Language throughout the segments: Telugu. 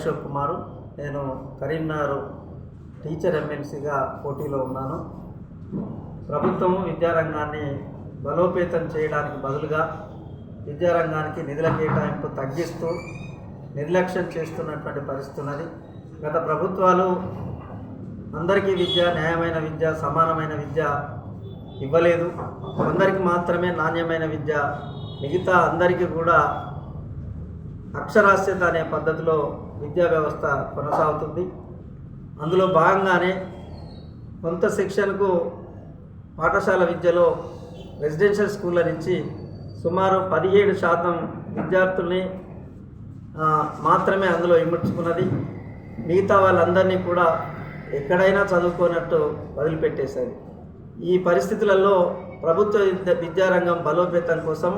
అక్షో కుమారు. నేను కరీంనగర్ టీచర్ ఎంఎన్సీగా పోటీలో ఉన్నాను. ప్రభుత్వం విద్యారంగాన్ని బలోపేతం చేయడానికి బదులుగా విద్యారంగానికి నిధుల కేటాయింపు తగ్గిస్తూ నిర్లక్ష్యం చేస్తున్నటువంటి పరిస్థితి ఉన్నది. గత ప్రభుత్వాలు అందరికీ విద్య న్యాయమైన విద్య సమానమైన విద్య ఇవ్వలేదు. కొందరికి మాత్రమే నాణ్యమైన విద్య మిగతా అందరికీ కూడా అక్షరాస్యత అనే పద్ధతిలో విద్యా వ్యవస్థ కొనసాగుతుంది. అందులో భాగంగానే కొంత శిక్షణకు పాఠశాల విద్యలో రెసిడెన్షియల్ స్కూళ్ళ నుంచి సుమారు పదిహేడు శాతం విద్యార్థుల్ని మాత్రమే అందులో ఇముడ్చుకున్నది. మిగతా వాళ్ళందరినీ కూడా ఎక్కడైనా చదువుకోనట్టు వదిలిపెట్టేశారు. ఈ పరిస్థితులలో ప్రభుత్వ విద్య విద్యారంగం బలోపేతం కోసం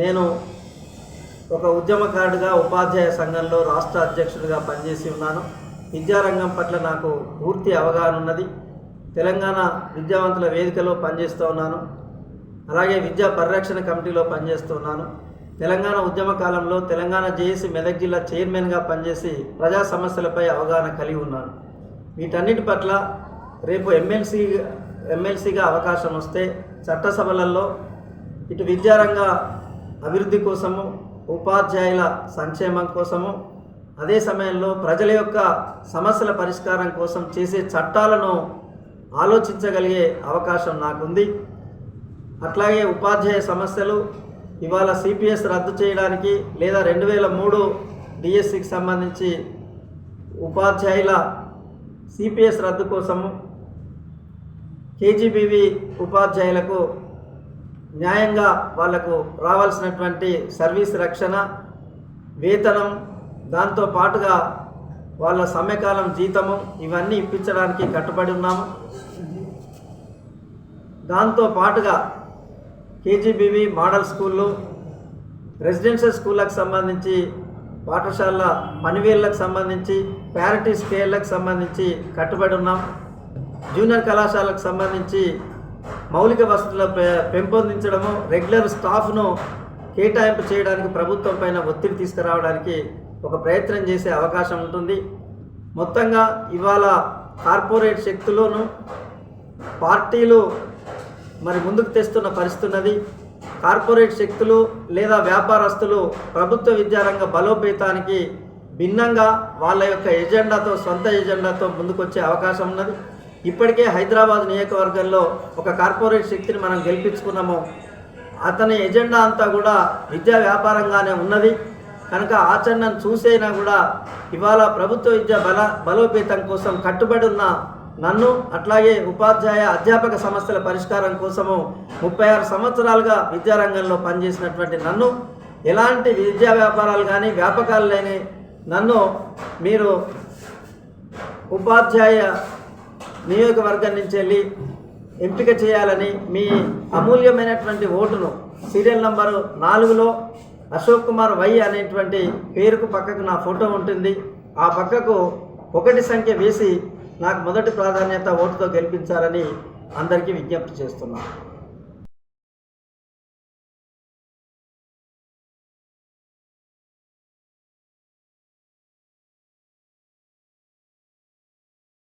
నేను ఒక ఉద్యమకారుడిగా ఉపాధ్యాయ సంఘంలో రాష్ట్ర అధ్యక్షుడిగా పనిచేసి ఉన్నాను. విద్యారంగం పట్ల నాకు పూర్తి అవగాహన ఉన్నది. తెలంగాణ విద్యావంతుల వేదికలో పనిచేస్తూ ఉన్నాను. అలాగే విద్యా పరిరక్షణ కమిటీలో పనిచేస్తూ ఉన్నాను. తెలంగాణ ఉద్యమ కాలంలో తెలంగాణ జేఏసీ మెదక్ జిల్లా చైర్మన్గా పనిచేసి ప్రజా సమస్యలపై అవగాహన కలిగి ఉన్నాను. వీటన్నిటి పట్ల రేపు ఎమ్మెల్సీ ఎమ్మెల్సీగా అవకాశం వస్తే చట్టసభలలో ఇటు విద్యారంగ అభివృద్ధి కోసము ఉపాధ్యాయుల సంక్షేమం కోసము అదే సమయంలో ప్రజల యొక్క సమస్యల పరిష్కారం కోసం చేసే చట్టాలను ఆలోచించగలిగే అవకాశం నాకుంది. అట్లాగే ఉపాధ్యాయ సమస్యలు ఇవాళ సిపిఎస్ రద్దు చేయడానికి లేదా రెండు వేల మూడు డిఎస్సికి సంబంధించి ఉపాధ్యాయుల సిపిఎస్ రద్దు కోసము కేజీబీవి ఉపాధ్యాయులకు న్యాయంగా వాళ్ళకు రావాల్సినటువంటి సర్వీస్ రక్షణ వేతనం దాంతో పాటుగా వాళ్ళ సమయకాలం జీతము ఇవన్నీ ఇప్పించడానికి కట్టుబడి ఉన్నాము. దాంతో పాటుగా కేజీబీవి మోడల్ స్కూళ్ళు రెసిడెన్షియల్ స్కూళ్ళకు సంబంధించి పాఠశాల పనివేళ్ళకు సంబంధించి ప్యారిటీ స్కేళ్ళకు సంబంధించి కట్టుబడి ఉన్నాం. జూనియర్ కళాశాలకు సంబంధించి మౌలిక వసతుల పె- పెంపొందించడము రెగ్యులర్ స్టాఫ్ను కేటాయింపు చేయడానికి ప్రభుత్వం పైన ఒత్తిడి తీసుకురావడానికి ఒక ప్రయత్నం చేసే అవకాశం ఉంటుంది. మొత్తంగా ఇవాళ కార్పొరేట్ శక్తులను పార్టీలు మరి ముందుకు తెస్తున్న పరిస్థితి ఉన్నది. కార్పొరేట్ శక్తులు లేదా వ్యాపారస్తులు ప్రభుత్వ విద్యారంగ బలోపేతానికి భిన్నంగా వాళ్ళ యొక్క ఎజెండాతో సొంత ఎజెండాతో ముందుకొచ్చే అవకాశం ఉన్నది. ఇప్పటికే హైదరాబాద్ నియోజకవర్గంలో ఒక కార్పొరేట్ శక్తిని మనం గెలిపించుకున్నాము. అతని ఎజెండా అంతా కూడా విద్యా వ్యాపారంగానే ఉన్నది. కనుక ఆచరణను చూసైనా కూడా ఇవాళ ప్రభుత్వ విద్య బల బలోపేతం కోసం కట్టుబడి ఉన్న నన్ను అట్లాగే ఉపాధ్యాయ అధ్యాపక సమస్యల పరిష్కారం కోసము ముప్పై ఆరు సంవత్సరాలుగా విద్యారంగంలో పనిచేసినటువంటి నన్ను ఎలాంటి విద్యా వ్యాపారాలు కానీ వ్యాపకాలు లేని నన్ను మీరు ఉపాధ్యాయ నియోజకవర్గం నుంచి వెళ్ళి ఎంపిక చేయాలని మీ అమూల్యమైనటువంటి ఓటును సీరియల్ నంబరు నాలుగులో అశోక్ కుమార్ వై అనేటువంటి పేరుకు పక్కకు నా ఫోటో ఉంటుంది. ఆ పక్కకు ఒకటి సంఖ్య వేసి నాకు మొదటి ప్రాధాన్యత ఓటుతో గెలిపించాలని అందరికీ విజ్ఞప్తి చేస్తున్నాను.